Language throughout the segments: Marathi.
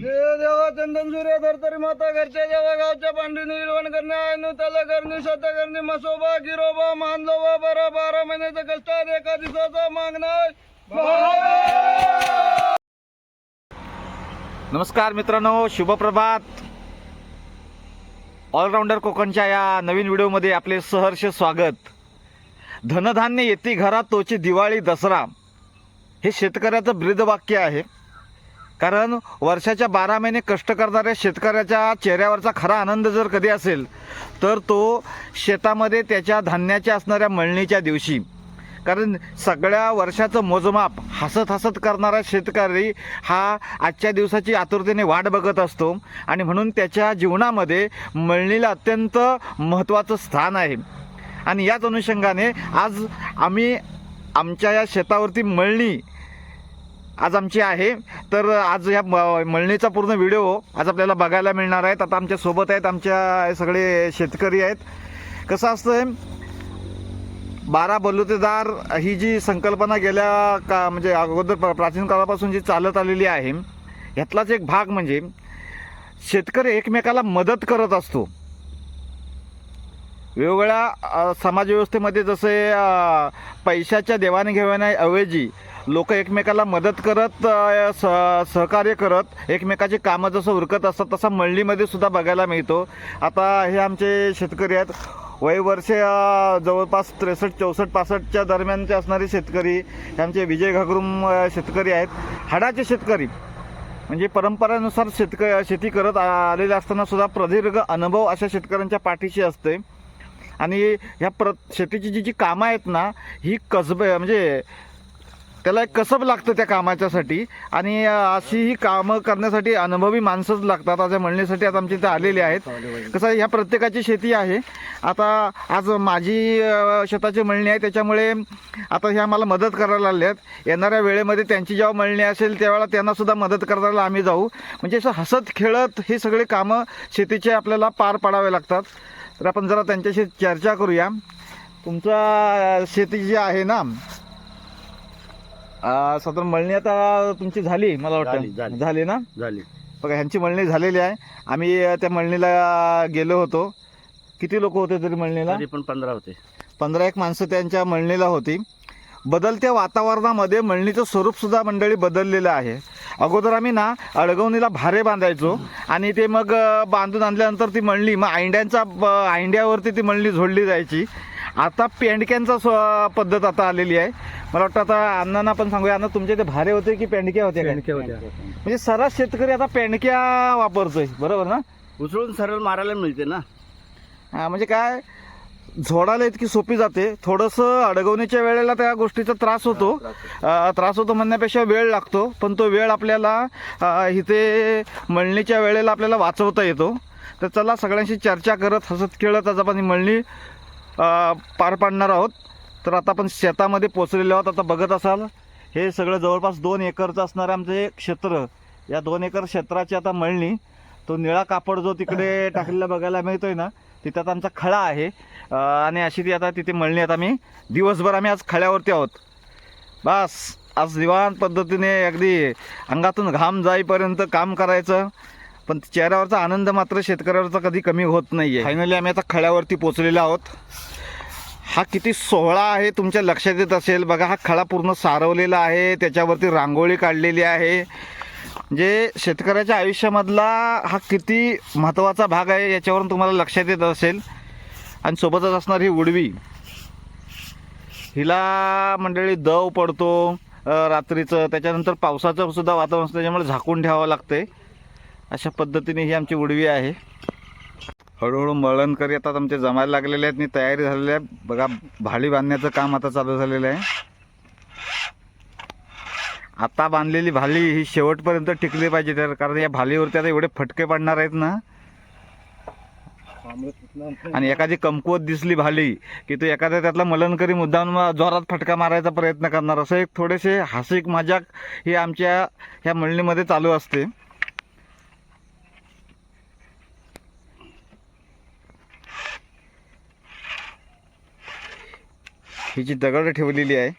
देवा चंदन सूर्य धरतरी माता घरच्या देवा गावच्या पांढरी इळवण करणे आयनु त्याला करणे स्वतः करणे मसोबा गिरोबा मानलोबा बरा बारा महिन्याचं कष्ट एका दिवसाचा मागणार नमस्कार मित्रांनो शुभप्रभात. ऑलराऊंडर कोकणच्या या नवीन व्हिडिओमध्ये आपले सहर्ष स्वागत. धनधान्य येते घरात तोची दिवाळी दसरा. हे शेतकऱ्याचं ब्रीदवाक्य आहे. कारण वर्षाच्या बारा महिने कष्ट करणाऱ्या शेतकऱ्याच्या चेहऱ्यावरचा खरा आनंद जर कधी असेल तर तो शेतामध्ये त्याच्या धान्याच्या असणाऱ्या मळणीच्या दिवशी. कारण सगळ्या वर्षाचं मोजमाप हसत हसत करणारा शेतकरी हा आजच्या दिवसाची आतुरतेने वाट बघत असतो आणि म्हणून त्याच्या जीवनामध्ये मळणीला अत्यंत महत्त्वाचं स्थान आहे. आणि याच अनुषंगाने आज आम्ही आमच्या या शेतावरती मळणी आज आमची आहे. तर आज ह्या म- मळणीचा पूर्ण व्हिडिओ आज आपल्याला बघायला मिळणार आहेत. आता आमच्यासोबत आहेत आमच्या सगळे शेतकरी आहेत. कसं असतं बारा बलुतेदार ही जी संकल्पना गेल्या का म्हणजे अगोदर प्राचीन काळापासून जी चालत आलेली आहे ह्यातलाच एक भाग म्हणजे शेतकरी एकमेकाला मदत करत असतो. वेगवेगळ्या समाजव्यवस्थेमध्ये जसे पैशाच्या देवाणघेवाण्याऐवजी लोक एकमेकाला मदत करत स सहकार्य करत एकमेकाची कामं जसं उरकत असतात तसा मळणीमध्ये सुद्धा बघायला मिळतो. आता हे आमचे शेतकरी आहेत. वयवर्षे जवळपास त्रेसष्ट चौसष्ट पासष्टच्या दरम्यानचे असणारे शेतकरी हे आमचे विजय घागरुम शेतकरी आहेत. हाडाचे शेतकरी म्हणजे परंपरानुसार शेतक शेती करत आलेले असताना सुद्धा प्रदीर्घ अनुभव अशा शेतकऱ्यांच्या पाठीशी असते. आणि ह्या प्र शेतीची जी जी कामं आहेत ना ही कसब म्हणजे त्याला एक कसब लागतं त्या कामाच्यासाठी. आणि अशी ही कामं करण्यासाठी अनुभवी माणसंच लागतात. आज म्हणण्यासाठी आज आमच्या इथे आलेले आहेत. कसं ह्या प्रत्येकाची शेती आहे. आता आज माझी शेताची मळणी आहे. त्याच्यामुळे आता ह्या मला मदत करायला आल्या आहेत. येणाऱ्या वेळेमध्ये त्यांची जेव्हा मळणी असेल त्यावेळेला त्यांनासुद्धा मदत करायला आम्ही जाऊ. म्हणजे असं हसत खेळत हे सगळे कामं शेतीचे आपल्याला पार पाडावे लागतात. तर आपण जरा त्यांच्याशी चर्चा करूया. तुमचा शेती जी आहे ना साधारण मळणी आता तुमची झाली मला झाली, वाटतं. झाली. झाली. ना? झाली. बघा ह्यांची मळणी झालेली आहे. आम्ही अ, त्या मळणीला गेलो होतो. किती लोक होते तरी मळणीला? तरी पण पंधरा होते. पंधरा एक माणसं त्यांच्या मळणीला होती. बदलत्या वातावरणामध्ये मळणीचं स्वरूप सुद्धा मंडळी बदललेलं आहे. अगोदर आम्ही ना अडगवणीला भारे बांधायचो आणि ते मग अ, बांधून आणल्यानंतर ती मळणी मग आयंड्यांचा ब- आयंड्यावरती ती मळणी झोडली जायची. आता पेंडक्यांचा स्व- पद्धत आता आलेली आहे. मला वाटतं आता अण्णांना पण सांगूया. अण्णा तुमचे ते भारे होते की पेंडक्या होत्या? काय? म्हणजे सर्रास शेतकरी आता पेंडक्या वापरतोय. बरोबर ना? उचलून सरळ मारायला मिळते ना? हा, म्हणजे काय? झोडायला इतकी सोपी जाते. थोडंसं अडगवणीच्या वेळेला त्या गोष्टीचा त्रास होतो. अ, त्रास होतो म्हणण्यापेक्षा वेळ लागतो. पण तो वेळ आपल्याला अ, इथे मळणीच्या वेळेला आपल्याला वाचवता येतो. तर चला सगळ्यांशी चर्चा करत हसत खेळत आज आपण ही मळणी अ, पार पाडणार आहोत. तर आता आपण शेतामध्ये पोचलेलो आहोत. आता बघत असाल हे सगळं जवळपास दोन एकरचं असणारं आमचं हे क्षेत्र. या दोन एकर क्षेत्राची आता मळणी तो निळा कापड जो तिकडे टाकलेला बघायला मिळतोय ना तिथं आता आमचा खळा आहे. आणि अशी ती आता तिथे मळणी आता आम्ही. दिवसभर आम्ही आज खळ्यावरती आहोत. बस आज दिवाण पद्धतीने अगदी अंगातून घाम जाईपर्यंत काम करायचं. पण चेहऱ्यावरचा आनंद मात्र शेतकऱ्यावरचा कधी कमी होत नाहीये. फायनली आम्ही आता खळ्यावरती पोचलेलो आहोत. हा किती सोहळा आहे तुमच्या लक्षात येत असेल. बघा हा खळा पूर्ण सारवलेला आहे. त्याच्यावरती रांगोळी काढलेली आहे. म्हणजे शेतकऱ्याच्या आयुष्यामधला हा किती महत्त्वाचा भाग आहे याच्यावरून तुम्हाला लक्षात येत असेल. आणि सोबतच असणार ही उडवी. हिला मंडळी दव पडतो रात्रीचं. त्याच्यानंतर पावसाचं सुद्धा वातावरण असतं त्याच्यामुळे झाकून ठेवावं लागते अशा पद्धतीने ही आमची उडवी आहे. हळूहळू मळणकरी आता आमचे जमायला लागलेले आहेत आणि तयारी झालेली आहे. बघा भाडी बांधण्याचं काम आता चालू झालेलं आहे. आता बांधलेली भाली ही शेवटपर्यंत टिकली पाहिजे तर कारण या भालीवरती आता एवढे फटके पडणार आहेत ना. आणि एखादी कमकुवत दिसली भाली की तो एखाद्या त्यातला मलनकरी मुद्दाम जोरात फटका मारायचा प्रयत्न करणार. असं एक थोडेसे हासिक मजाक ही आमच्या ह्या मळणीमध्ये चालू असते. ही जी दगड ठेवलेली आहे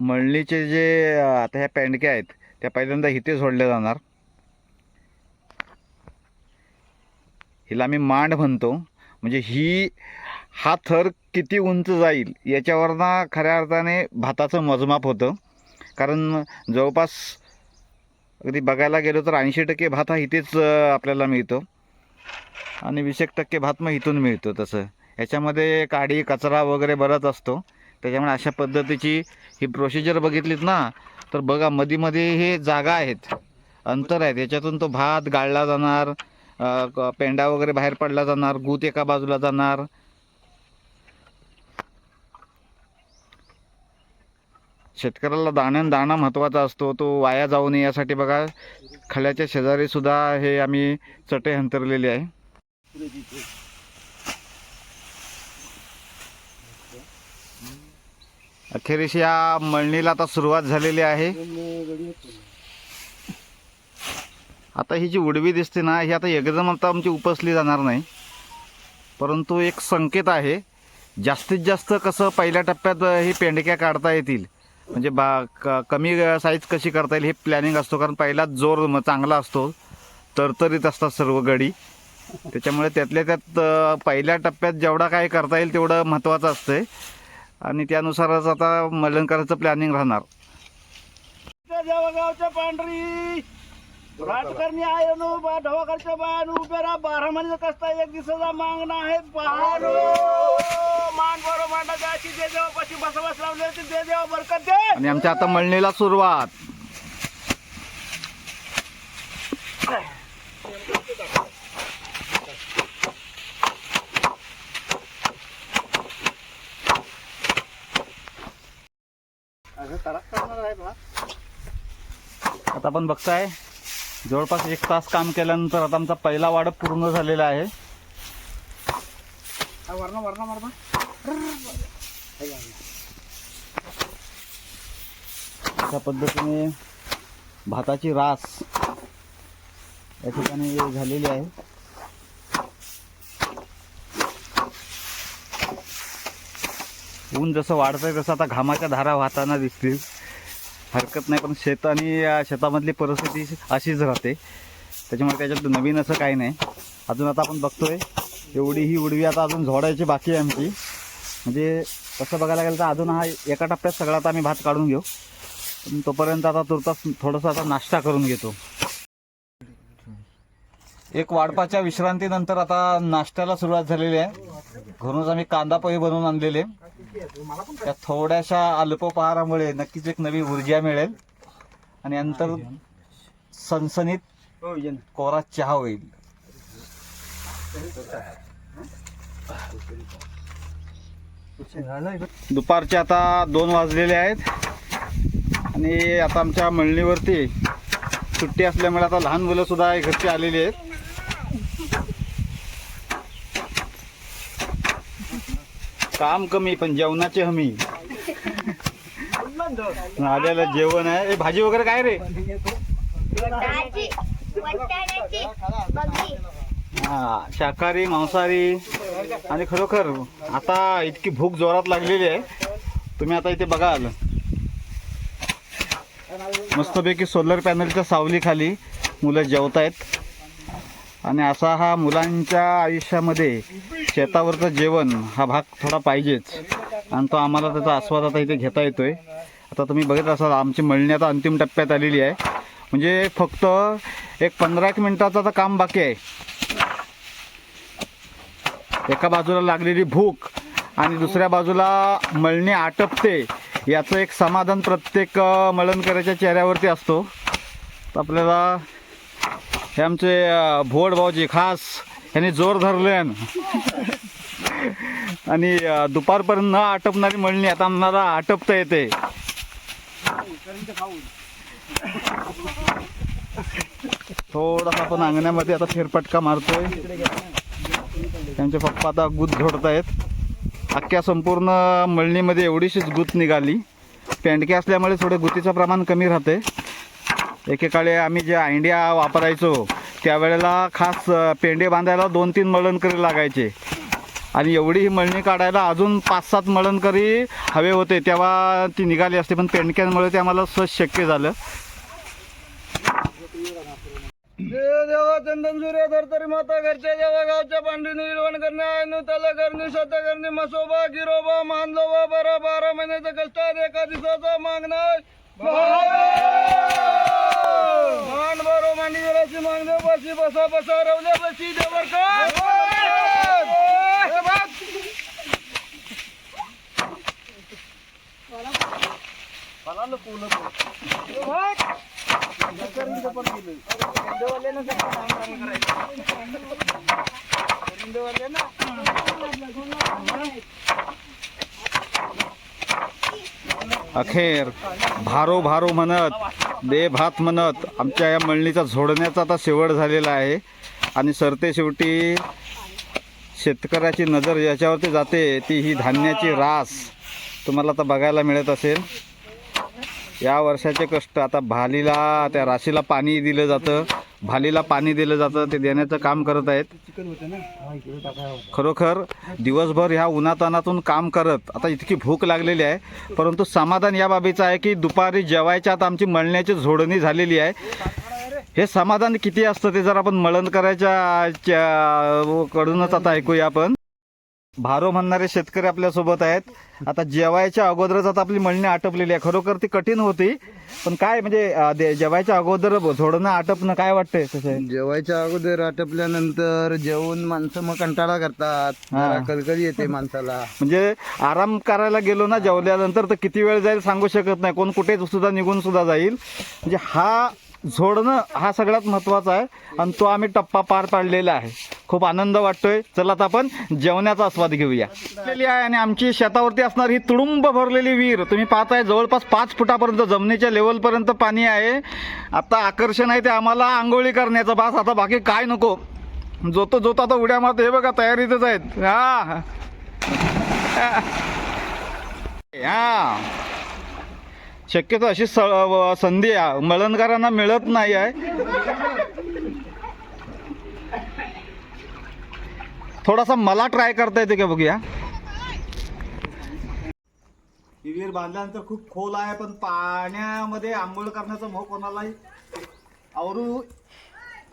मळणीचे जे आता ह्या पेंडक्या आहेत त्या पहिल्यांदा इथे सोडल्या जाणार. हिला आम्ही मांड म्हणतो. म्हणजे ही हा थर किती उंच जाईल याच्यावरनं खऱ्या अर्थाने भाताचं मोजमाप होतं. कारण जवळपास अगदी बघायला गेलो तर ऐंशी टक्के भात हा इथेच आपल्याला मिळतो. आणि वीस एक टक्के भात मग इथून मिळतो तसं. याच्यामध्ये काडी कचरा वगैरे बराच असतो. त्याच्यामुळे अशा पद्धतीची ही प्रोसिजर बघितलीत ना तर बघा मध्ये मध्ये हे जागा आहेत. अंतर आहेत. याच्यातून तो भात गाळला जाणार पेंडा वगैरे बाहेर पडला जाणार गूत एका बाजूला जाणार शेतकऱ्याला दाण्यान दाणा महत्त्वाचा असतो. तो वाया जाऊ नये यासाठी बघा खल्याच्या शेजारी सुद्धा हे आम्ही चटे अंतरलेले आहे. अखेरीस या मळणीला आता सुरुवात झालेली आहे. आता ही जी उडवी दिसते ना ही आता एकदम आता आमची उपसली जाणार नाही. परंतु एक संकेत आहे जास्तीत जास्त कसं पहिल्या टप्प्यात ही पेंडक्या काढता येतील. म्हणजे बा क कमी साईज कशी करता येईल हे प्लॅनिंग असतो. कारण पहिलाच जोर चांगला असतो. तरतरीत असतात सर्व गडी. त्याच्यामुळे त्यातल्या त्यात पहिल्या टप्प्यात जेवढा काय करता येईल तेवढं महत्त्वाचं असतंय. आणि त्यानुसारच आता मलन करायचं प्लॅनिंग राहणार पांढरी! राजकारणी आहे नो बा ढवाकडच्या बायान उभे राहा. बारा महिन्याचा कष्ट एक दिवसाचा मागणं आहे. पहाडो मान बरो मांडा जायची दे देवापाशी बसवास लावले होते. दे देवा बरकत दे. आणि आमच्या आता मळणीला सुरुवात. आता आपण बघताय जवळपास एक तास काम केल्यानंतर आता आमचा पहिला वाडप पूर्ण झालेला आहे. वर्ण वर्ण वर्ण. अशा पद्धतीने भाताची रास या ठिकाणी झालेली आहे. ऊन जसं वाढतंय तसं आता घामाच्या धारा वाहताना दिसतील. हरकत नाही पण शेत आणि या शेतामधली परिस्थिती अशीच राहते. त्याच्यामुळे त्याच्यात नवीन असं काही नाही. अजून आता आपण बघतोय एवढी ही उडवी आता अजून झोडायची बाकी आहे आमची. म्हणजे तसं बघायला गेलं तर अजून हा एका टप्प्यात सगळा आता आम्ही भात काढून घेऊ. पण तोपर्यंत आता तुर्तास थोडंसं आता नाश्ता करून घेतो. एक वाढपाच्या विश्रांतीनंतर आता नाश्त्याला सुरुवात झालेली आहे. घरूनच आम्ही कांदा पोहे बनवून आणलेले. त्या थोड्याशा अल्पोपहारामुळे नक्कीच एक नवी ऊर्जा मिळेल. आणि नंतर सनसनीत हो. कोरा चहा होईल. दुपारचे आता दोन वाजलेले आहेत. आणि आता आमच्या मळणीवरती सुट्टी असल्यामुळे आता लहान मुलं सुद्धा घरची आलेली आहेत. काम कमी पण जेवणाची हमी. आलेलं जेवण आहे. ए, भाजी वगैरे काय रे? भाजी वटाण्याची बघी. हा शाकाहारी मांसाहारी आणि खरोखर आता इतकी भूक जोरात लागलेली आहे. तुम्ही आता इथे बघाल मस्तपैकी सोलर पॅनलच्या सावलीखाली मुलं जेवतायत. आणि असा हा मुलांच्या आयुष्यामध्ये शेतावरचं जेवण हा भाग थोडा पाहिजेच. आणि तो आम्हाला त्याचा आस्वाद आता इथे घेता येतो आहे आता तुम्ही बघत असाल आमची मळणी आता अंतिम टप्प्यात आलेली आहे. म्हणजे फक्त एक पंधरा एक मिनिटाचं आता काम बाकी आहे. एका बाजूला लागलेली भूक आणि दुसऱ्या बाजूला मळणी आटपते. याचं एक समाधान प्रत्येक मळणकऱ्याच्या चेहऱ्यावरती असतो. तर आपल्याला हे आमचे भोड भाऊजी खास यांनी जोर धरले आणि दुपारपर्यंत न आटपणारी मळणी आता आम्हाला आटपता येते. थोडासा आपण अंगण्यामध्ये आता फेरपटका मारतोय. त्यांचे पप्पा आता गुत झोडतायत. अख्ख्या संपूर्ण मळणीमध्ये एवढीशीच गुत निघाली. पेंडके असल्यामुळे थोडं गुतीचं प्रमाण कमी राहते एकेकाळी आम्ही जे आयडिया वापरायचो त्यावेळेला खास पेंडे बांधायला दोन तीन मळणकरी लागायचे. आणि एवढी ही मळणी काढायला अजून पाच सात मळणकरी हवे होते. तेव्हा ती निघाली असते पण पेंडक्यांमुळे ते आम्हाला सहज शक्य झालं. देवा चंदन सूर्य धरतरी माता घरच्या देवा गावच्या पांढरी निलवण करणे आयनु त्याला करणे स्वत करणे मसोबा गिरोबा मानलोबा बरा बारा महिन्याचं कष्ट आहे, एका दिवसाचा मागणार मान बरो मांडी वेळाची मागणं बसी बसा बसा रवल्या बसी देवर फलालं फुलं देवाले ना देवाले ना अखेर भारो भारो म्हणत दे भात म्हणत आमच्या या मळणीचा झोडण्याचा आता शेवट झालेला आहे. आणि सरते शेवटी शेतकऱ्याची नजर याच्यावरती जाते ती ही धान्याची रास तुम्हाला आता बघायला मिळत असेल. या वर्षाचे कष्ट आता भालीला त्या राशीला पाणी दिलं जातं. भालीला पाणी दिलं जातं ते देण्याचं काम करत आहेत. खरोखर दिवसभर ह्या उन्हातानातून काम करत आता इतकी भूक लागलेली आहे परंतु समाधान या बाबीचं आहे की दुपारी जेवायच्या आता आमची मळण्याची झोडणी झालेली आहे. हे समाधान किती असतं ते जर आपण मळण करायच्या कडूनच आता ऐकूया आपण. भारो म्हणणारे शेतकरी आपल्यासोबत आहेत. आता जेवायच्या अगोदरच आता आपली मळणी आटपलेली आहे. खरोखर ती कठीण होती. पण काय म्हणजे अं, दे- जेवायच्या अगोदर झोडणं आटपणं काय वाटतंय तसं? जेवायच्या अगोदर आटपल्यानंतर जेवून माणसं मग कंटाळा करतात. हा. जरा कलकली येते माणसाला. म्हणजे आराम करायला गेलो ना जेवल्यानंतर तर किती वेळ जाईल सांगू शकत नाही. कोण कुठे सुद्धा निघून सुद्धा जाईल. म्हणजे हा झोडणं हा सगळ्यात महत्त्वाचा आहे. आणि तो आम्ही टप्पा पार पाडलेला आहे. खूप आनंद वाटतोय. चला आता आपण जेवणाचा आस्वाद घेऊया. आहे आणि आमची शेतावरती असणार ही तुडुंब भरलेली विहीर. तुम्ही पाहताय जवळपास पाच फुटापर्यंत जमिनीच्या लेवलपर्यंत पाणी आहे. आता आकर्षण आहे ते आम्हाला आंघोळी करण्याचं. बास आता बाकी काय नको. जोतो जोतो आता उड्या मारतो. हे बघा तयारीतच आहेत. हा. हा. शक्यतो अशी स- संधी मळणकारांना मिळत नाही आहे. थोडासा मला ट्राय करता येते का बघूया? ही विहीर बांधल्यानंतर खूप खोल आहे पण पाण्यामध्ये आंघोळ करण्याचा मोह कोणालाही आवरू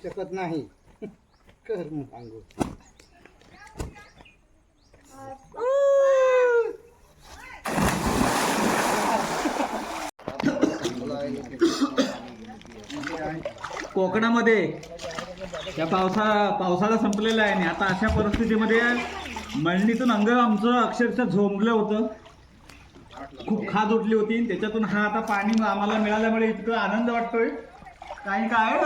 शकत नाही. कर मग आंघोळ कोकणामध्ये. या पावसा पावसाळा संपलेला आहे आणि आता अशा परिस्थितीमध्ये मळणीतून अंग आमचं अक्षरशः झोंबलं होतं. खूप खाज उठली होती आणि त्याच्यातून हा आता पाणी आम्हाला मिळाल्यामुळे इतकं आनंद वाटतोय. काही काय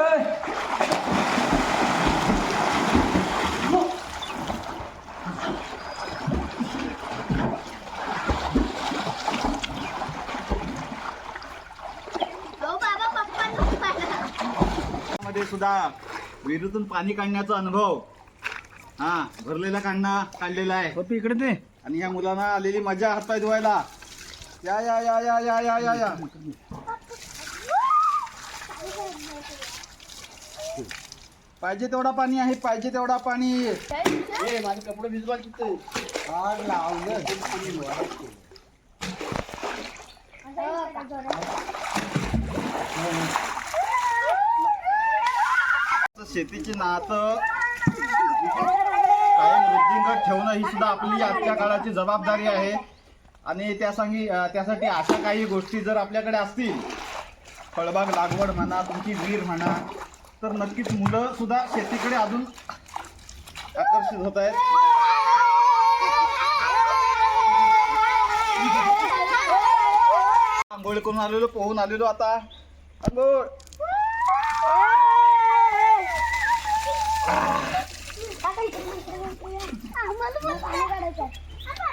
हो बाबा मध्ये सुद्धा विहिरीतून पाणी काढण्याचा अनुभव हा भरलेला काढणं काढलेला आहे. इकडे ते आणि या मुलांना आलेली मजा हातपाय धुवायला. या या या या या या या या. पाहिजे तेवढा पाणी आहे पाहिजे तेवढा पाणी. माझे कपडे भिजवा तिथे. आग लावलं शेतीची नातं. कायम वृद्धिंगत ठेवणं ही सुद्धा आपली आजच्या काळाची जबाबदारी आहे. आणि त्यासाठी त्यासाठी अशा काही गोष्टी जर आपल्याकडे असतील फळबाग लागवड म्हणा तुमची वीर म्हणा तर नक्कीच मुलं सुद्धा शेतीकडे अजून आकर्षित होत आहेत. आंघोळ करून आलेलो पोहून आलेलो आता. आंघोळ आम्हाला पण पाणी काढायचं आहे.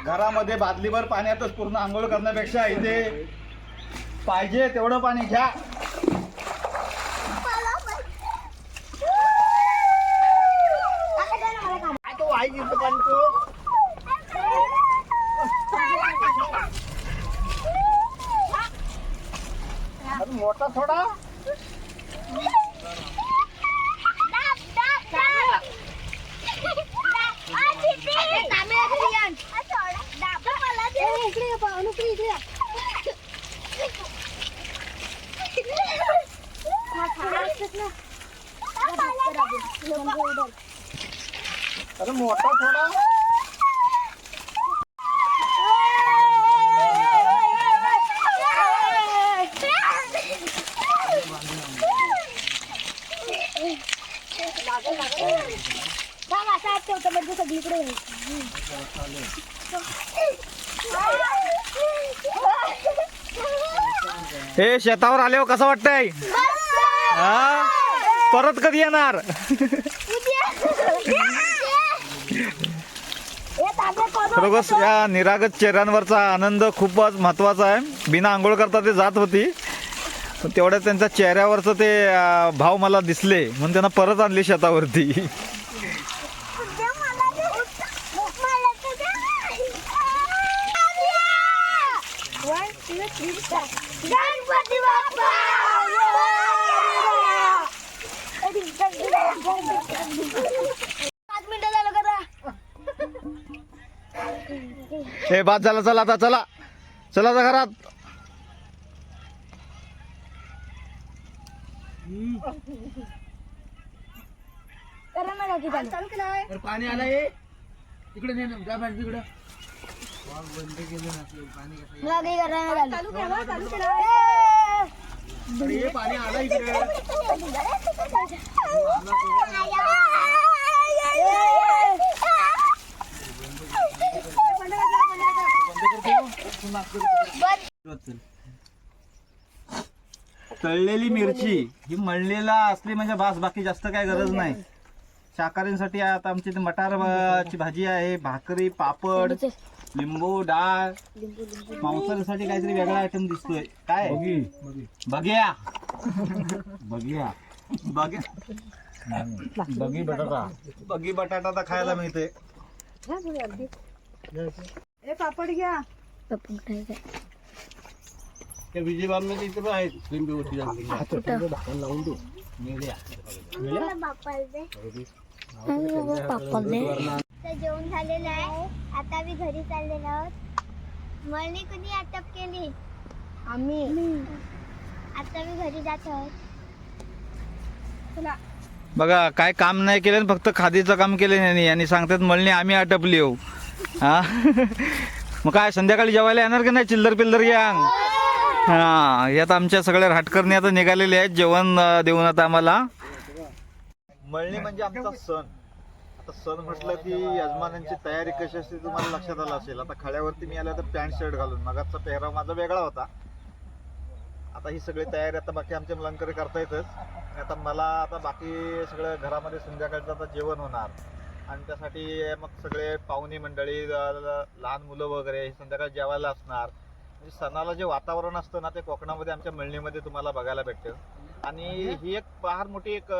घरामध्ये बादलीभर पाण्यातच पूर्ण आंघोळ करण्यापेक्षा इथे पाहिजे तेवढं पाणी घ्या. मोठा थोडा. आता दे ना मला काढ. काय तो वाई घेतो पण तो अरे मोठा थोडा दाब, दाब, दाब. दाब. आ, तिथे. तांबे अनुप्रिया इकडे या. हा, खाली असतात ना. जा, भात करा बे. लिंबू उडल. अरे मोठा थोडा थांब, असा हात ठेवतो म्हणजे सगळीकडे होईल. हे शेतावर आल्यावर हो, कसं वाटतंय? हा? परत कधी येणार? खरोखर या निरागत चेहऱ्यांवरचा आनंद खूपच महत्त्वाचा आहे. बिना आंघोळ करता ते जात होती. तेवढ्या त्यांच्या चेहऱ्यावरचं ते भाव मला दिसले. म्हणून त्यांना परत आणले शेतावरती द्या मला दे. मला तर द्या. One, two, three, four. Ganpati Bappa पाच मिनिटं झालं करा हे बाद झाला चला आता चला. चला आता घरात. पाणी आलं हे तिकडे नाही ना जा बाहेर अरे हे पाणी आलं इकडे. तळलेली मिरची ही मळलेला असली म्हणजे बास बाकी जास्त काय गरज नाही. शाकाहारींसाठी आता आमची इथे मटार अं, ची भाजी आहे भाकरी पापड लिंबू डाळ. मांसाहारीसाठी काहीतरी वेगळा आयटम दिसतोय. काय? बघ्या. बघ्या. बघ्या. बगी बटाटा. बगी बटाटा तर खायला मिळते ते विजय बामणे इथे पण आहेत. होती तर जेवण झालेलं आहे. आता मी घरी चाललेलो आहोत. मळणी कुणी अटप केली? आम्ही. आता मी घरी जात आहोत. चला. बघा काय काम नाही केलं फक्त खादीचं काम केलं नाही आणि सांगतात मळणी आम्ही आटपली हो. हा? मग काय संध्याकाळी जेवायला येणार की नाही चिल्लर पिल्लर गँग? हा यात आमच्या सगळ्या राटकरणी आता निघालेले आहेत जेवण देऊन आता आम्हाला. मळणी म्हणजे आमचा सण. आता सण म्हटलं की यजमानांची तयारी कशी असते तुम्हाला लक्षात आलं असेल. आता खड्यावरती मी आल्या तर पॅन्ट शर्ट घालून. मगाचा पेहराव माझा वेगळा होता. आता ही सगळी तयारी आता बाकी आमच्या मुलांकडे करता येतच. आता मला आता बाकी सगळं घरामध्ये संध्याकाळचं आता जेवण होणार. आणि त्यासाठी मग सगळे पाहुणे मंडळी लहान मुलं वगैरे संध्याकाळी जेवायला असणार. म्हणजे सणाला जे वातावरण असतं ना ते कोकणामध्ये आमच्या मळणीमध्ये तुम्हाला बघायला भेटतं आणि ही एक फार मोठी एक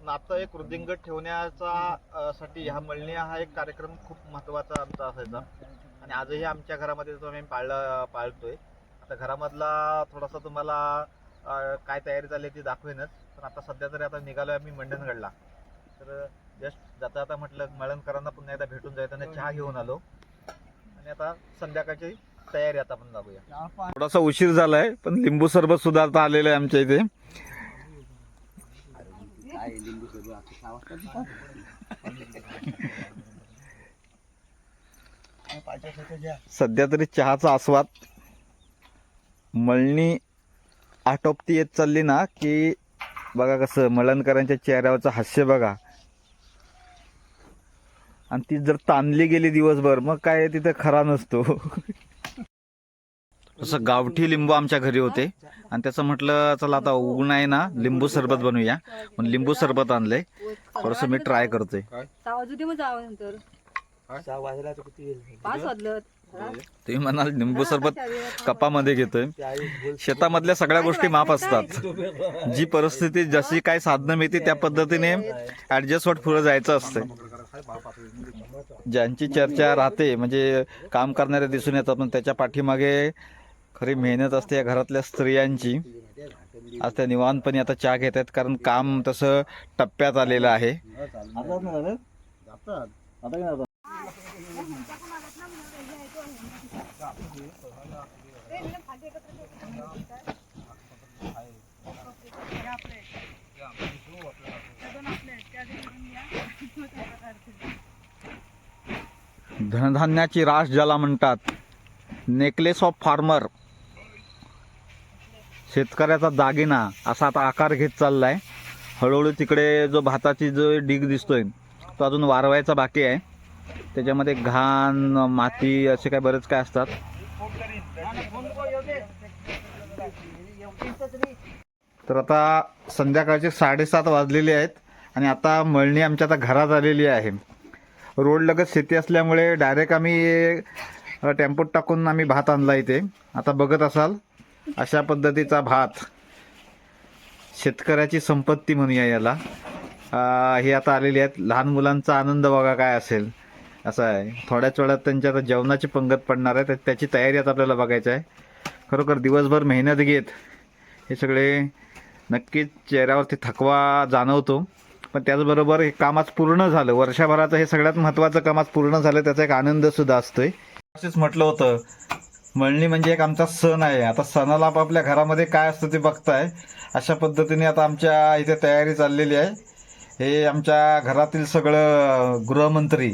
नातं एक वृद्धिंगत ठेवण्याचा साठी ह्या मळणी हा एक कार्यक्रम खूप महत्त्वाचा आमचा असायचा. आणि आजही आमच्या घरामध्ये तो आम्ही पाळला पाळतोय. आता घरामधला थोडासा तुम्हाला काय तयारी झाली ती दाखवेनच. पण आता सध्या तरी आता निघालोय आम्ही मंडणगडला. तर जस्ट जाता जाता म्हटलं मळणकरांना पुन्हा एकदा भेटून जायचं आणि चहा घेऊन आलो. आणि आता संध्याकाळची तयारी आता आपण जाऊया थोडासा उशीर झालाय पण लिंबू सरबत सुद्धा आता आलेलं आहे आमच्या इथे. सध्या तरी चहाचा आस्वाद. मळणी आटोपती येत चालली ना की बघा कसं मळणकरांच्या चेहऱ्यावरचं हास्य बघा. आणि ती जर ताणली गेली दिवसभर मग काय तिथे खरा नसतो. असं गावठी लिंबू आमच्या घरी होते. आणि त्याचं म्हटलं चला आता ऊन आहे ना लिंबू सरबत बनवूया. पण लिंबू सरबत आणलंय. थोडंसं मी ट्राय करतोय. आवाज होते मग जावं नंतर. पाच वाजलं तुम्ही म्हणाल लिंबू सरबत कपामध्ये घेतोय. शेतामधल्या सगळ्या गोष्टी माफ असतात. जी परिस्थिती जशी काय साधनं मिळते त्या पद्धतीने ऍडजस्ट होत पुढे जायचं असतं ज्यांची चर्चा राहते म्हणजे काम करणारे दिसून येतात पण त्याच्या पाठीमागे खरी मेहनत असते या घरातल्या स्त्रियांची. आज त्या निवांतपणे आता चहा घेत आहेत कारण काम तसं टप्प्यात आलेलं आहे. धनधान्याची रास ज्याला म्हणतात नेकलेस ऑफ फार्मर शेतकऱ्याचा दागिना असा आता आकार घेत चालला आहे हळूहळू तिकडे जो भाताची जो डीग दिसतोय तो अजून वारवायचा बाकी आहे. त्याच्यामध्ये घाण माती असे काय बरेच काय असतात. तर आता संध्याकाळचे साडेसात वाजलेले आहेत आणि आता मळणी आमच्या आता घरात आलेली आहे. रोड लगत शेती असल्यामुळे डायरेक्ट आम्ही टेम्पोत टाकून आम्ही भात आणला इथे. आता बघत असाल अशा पद्धतीचा भात शेतकऱ्याची संपत्ती म्हणूया याला. हे आता आलेली आहेत. लहान मुलांचा आनंद बघा काय असेल. असं आहे. थोड्याच वेळात त्यांच्या आता जेवणाची पंगत पडणार आहे. तर त्याची तयारी आता आपल्याला बघायची आहे. खरोखर दिवसभर मेहनत घेत हे सगळे नक्कीच चेहऱ्यावरती थकवा जाणवतो. पण त्याचबरोबर हे कामाच पूर्ण झालं. वर्षभराचं हे सगळ्यात महत्त्वाचं कामाच पूर्ण झालं त्याचा एक आनंद सुद्धा असतोय. असेच म्हटलं होतं मळणी म्हणजे एक आमचा सण आहे. आता सणाला आपापल्या घरामध्ये काय असतं ते बघताय. अशा पद्धतीने आता आमच्या इथे तयारी चाललेली आहे. हे आमच्या घरातील सगळं गृहमंत्री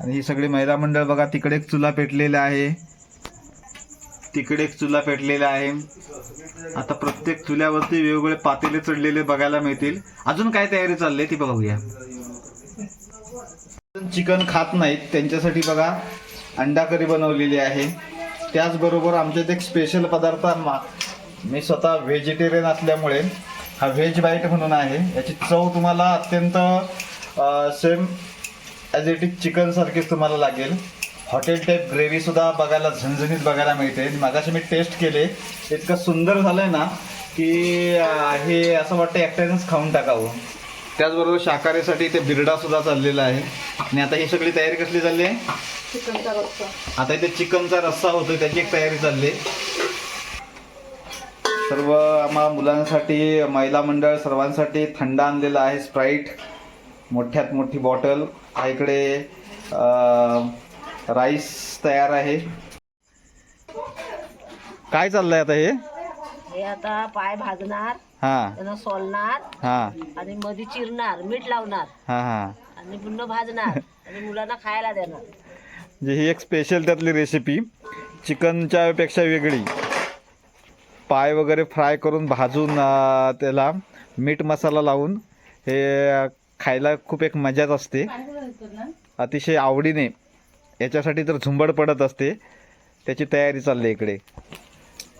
आणि ही सगळी महिला मंडळ बघा तिकडे एक चुला पेटलेला आहे. तिकडे एक चुला पेटलेला आहे. आता प्रत्येक चुल्यावरती वेगवेगळे पातेले चढलेले बघायला मिळतील. अजून काय तयारी चालली आहे ती बघूया. चिकन खात नाहीत त्यांच्यासाठी बघा अंडा करी बनवलेली आहे. त्याचबरोबर आमच्यात एक स्पेशल पदार्थ मी स्वतः व्हेजिटेरियन असल्यामुळे हा व्हेज बाईट म्हणून आहे. याची चव तुम्हाला अत्यंत same as it is chicken सारखीच तुम्हाला लागेल. हॉटेल टाईप ग्रेव्ही सुद्धा बघायला झणझणीत बघायला मिळते. मागाशी मी टेस्ट केले. इतकं सुंदर झालंय ना की हे असं वाटतं एकट्यानेच खाऊन टाकावं. त्याचबरोबर शाकाहारीसाठी ते बिरडा सुद्धा चाललेला आहे. आणि आता ही सगळी तयारी कसली चालली आहे? आता इथे चिकनचा रस्सा होतोय त्याची एक तयारी चालली आहे. सर्व आम्हा मुलांसाठी महिला मंडळ सर्वांसाठी थंड आणलेला आहे स्प्राईट मोठ्यात मोठी बॉटल हा इकडे राईस तयार आहे. काय चाललंय आता हे? हे आता पाय भाजणार हा. त्यानं सोलणार हा. आणि मध्ये चिरणार मीठ लावणार. हा हा. आणि पुन्हा भाजणार आणि मुलांना खायला देणार. म्हणजे ही एक स्पेशल त्यातली रेसिपी चिकनच्या पेक्षा वेगळी. पाय वगैरे फ्राय करून भाजून अं, त्याला मीठ मसाला लावून हे खायला खूप एक मजाच असते. अतिशय आवडीने. याच्यासाठी तर झुंबड पडत असते. त्याची तयारी चालली इकडे.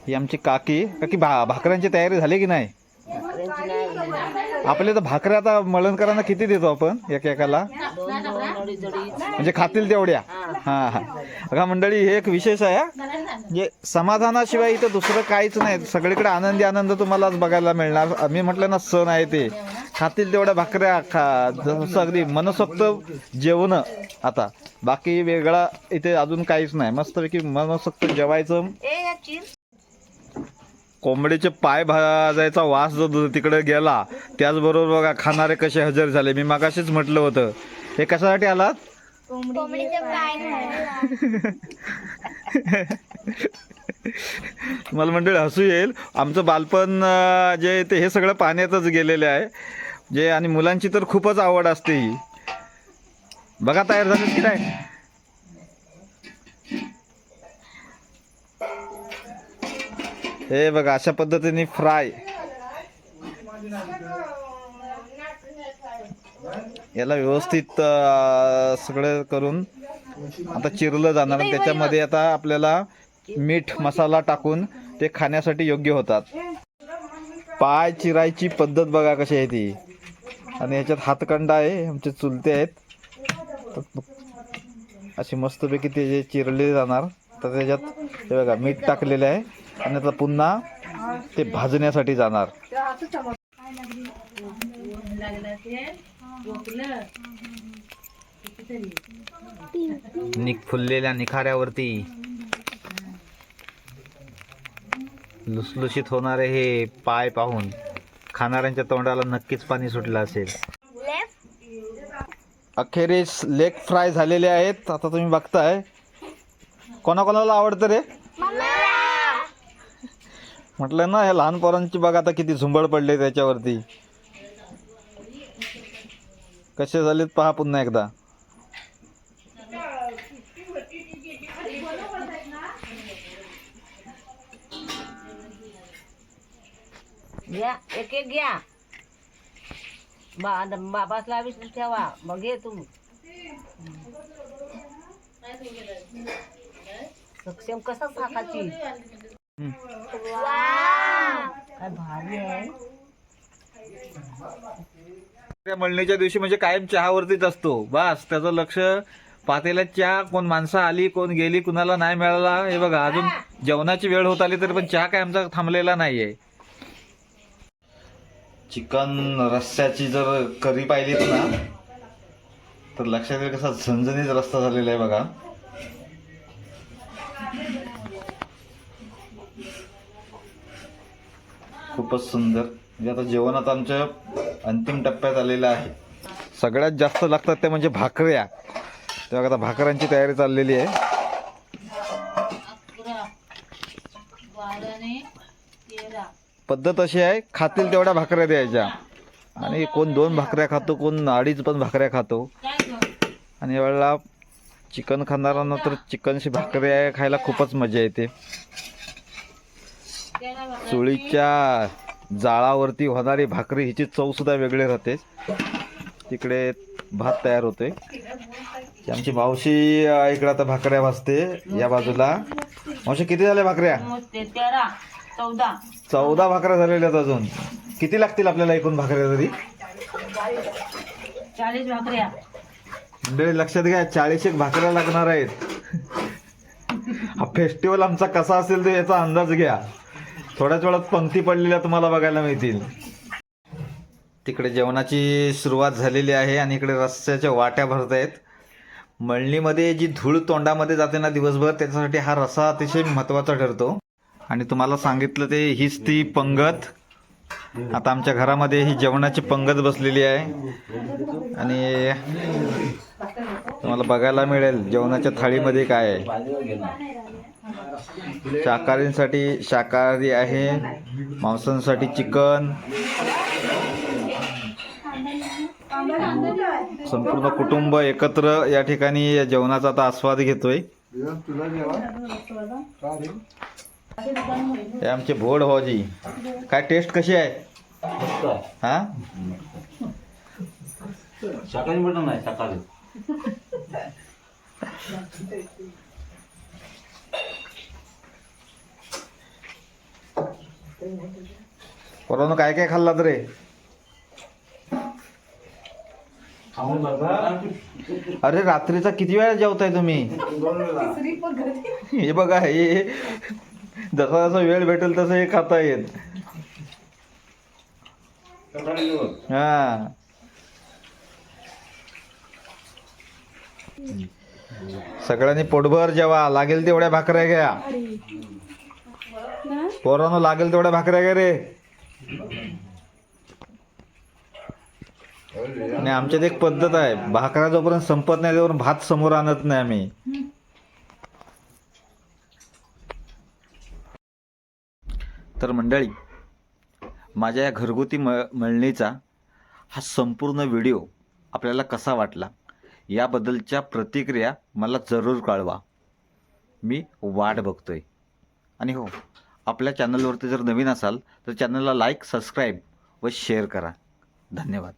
ही आमची काकी काकी भा भाकऱ्यांची तयारी झाली की नाही. आपल्या तर भाकऱ्या आता मळणकरांना किती देतो आपण एक एकाला म्हणजे खातील तेवढ्या. हा. हा बघा मंडळी हे एक विशेष आहे हा. म्हणजे समाधानाशिवाय इथं दुसरं काहीच नाही. सगळीकडे आनंदी आनंद तुम्हाला आज बघायला मिळणार. मी म्हटलं ना सण आहे ते. खातील तेवढ्या भाकऱ्या खा जसं अगदी मनसोक्त जेवण आता. बाकी वेगळा इथे अजून काहीच नाही. मस्तपैकी मनसोक्त जेवायचं. कोंबडीचे पाय भाजायचा वास जो तिकडे गेला त्याचबरोबर बघा खाणारे कसे हजर झाले. मी मागाशीच म्हटलं होतं. हे कशासाठी आलात. मला मंडळी हसू येईल. आमचं बालपण जे आहे ते हे सगळं पाण्यातच गेलेलं आहे. जे आणि मुलांची तर खूपच आवड असते ही. बघा तयार झालं की नाही? हे बघा अशा पद्धतीने फ्राय. याला व्यवस्थित सगळं करून आता चिरलं जाणार आणि त्याच्यामध्ये आता आपल्याला मीठ मसाला टाकून ते खाण्यासाठी योग्य होतात. पाय चिरायची पद्धत बघा कशी आहे ती. आणि ह्याच्यात हातकंडा आहे आमचे चुलते आहेत. अशी मस्तपैकी ते जे चिरले जाणार तर त्याच्यात हे बघा मीठ टाकलेलं आहे. आणि आता पुन्हा ते भाजण्यासाठी जाणार. निक फुललेल्या निखाऱ्यावरती. लुसलुशीत होणारे हे पाय पाहून खाणाऱ्यांच्या तोंडाला नक्कीच पाणी सुटलं असेल. अखेरीस लेग फ्राय झालेले आहेत. आता तुम्ही बघताय. कोणाकोणाला आवडतं रे? म्हटलं ना हे लहान पोरांची बघा आता किती झुंबड पडले त्याच्यावरती. कसे झालेत पहा पुन्हा एकदा. घ्या एक एक घ्या. बा बाबासला वीस ठेवा. मग घे तुम्ही सक्षम कसा साकाची? काय भारी आहे. मळणीच्या दिवशी म्हणजे कायम चहावरतीच असतो. बस त्याचं लक्ष पातेल्यात चहा कोण माणसं आली कोण गेली कुणाला नाही मिळाला. हे बघा अजून जेवणाची वेळ होत आली तरी पण चहा काय आमचा थांबलेला नाहीये. चिकन रस्स्याची जर करी पाहिलीत ना तर लक्षात येईल कसा झणझणीत रस्ता झालेला आहे बघा. खूपच सुंदर. म्हणजे आता जेवण आता आमच्या अंतिम टप्प्यात आलेलं आहे. सगळ्यात जास्त लागतात ते म्हणजे भाकऱ्या. तेव्हा आता भाकऱ्यांची तयारी चाललेली आहे. पद्धत अशी आहे खातील तेवढ्या भाकऱ्या द्यायच्या. आणि कोण दोन भाकऱ्या खातो कोण अडीच पण भाकऱ्या खातो. आणि यावेळेला चिकन खाणाऱ्यांना तर चिकनची भाकऱ्या खायला खूपच मजा येते. चुळीच्या जाळावरती होणारी भाकरी हिची चव सुद्धा वेगळी राहते. तिकडे भात तयार होतोय. ती आमची मावशी इकडे आता भाकऱ्या भाजते या बाजूला. मावशी किती झाल्या भाकऱ्या? चौदा. चौदा भाकऱ्या झालेल्या आहेत अजून. किती लागतील आपल्याला एकूण भाकऱ्या तरी? चाळीस भाकऱ्या. मंडळी लक्षात घ्या चाळीस एक भाकऱ्या लागणार आहेत. हा फेस्टिवल आमचा कसा असेल ते याचा अंदाज घ्या. थोड्याच वेळात पंक्ती पडलेल्या तुम्हाला बघायला मिळतील. तिकडे जेवणाची सुरुवात झालेली आहे आणि इकडे रस्त्याच्या वाट्या भरत आहेत. मळणीमध्ये जी धूळ तोंडामध्ये जाते ना दिवसभर त्याच्यासाठी हा रसा अतिशय महत्त्वाचा ठरतो. आणि तुम्हाला सांगितलं ते हीच ती पंगत. आता आमच्या घरामध्ये ही जेवणाची पंगत बसलेली आहे. आणि तुम्हाला बघायला मिळेल जेवणाच्या थाळीमध्ये काय आहे. शाकाहारींसाठी शाकाहारी आहे मांसांसाठी चिकन. संपूर्ण कुटुंब एकत्र या ठिकाणी या जेवणाचा आता आस्वाद घेतोय. हे आमचे भोड भाऊजी. काय टेस्ट कशी आहे? हा? शाकाहारी मटण आहे शाकाहारी. पोरांनो काय काय खाल्लात रे? अरे रात्रीचा किती वेळा जेवताय तुम्ही? हे बघा हे जसा जसा वेळ भेटेल तसं हे खाता येत हा. सगळ्यांनी पोटभर जेवा लागेल तेवढ्या भाकऱ्या घ्या. पोरांनो लागेल तेवढ्या भाकऱ्या घ्या रे. आणि आमच्यात एक पद्धत आहे भाकऱ्या जोपर्यंत संपत नाही तोपर्यंत भात समोर आणत नाही आम्ही. तर मंडळी माझ्या या घरगुती म मळणीचा हा संपूर्ण व्हिडिओ आपल्याला कसा वाटला? याबद्दलच्या प्रतिक्रिया मला जरूर कळवा. मी वाट बघतो आहे आणि हो आपल्या चॅनलवरती जर नवीन असाल तर चॅनलला लाईक सबस्क्राईब व शेअर करा. धन्यवाद.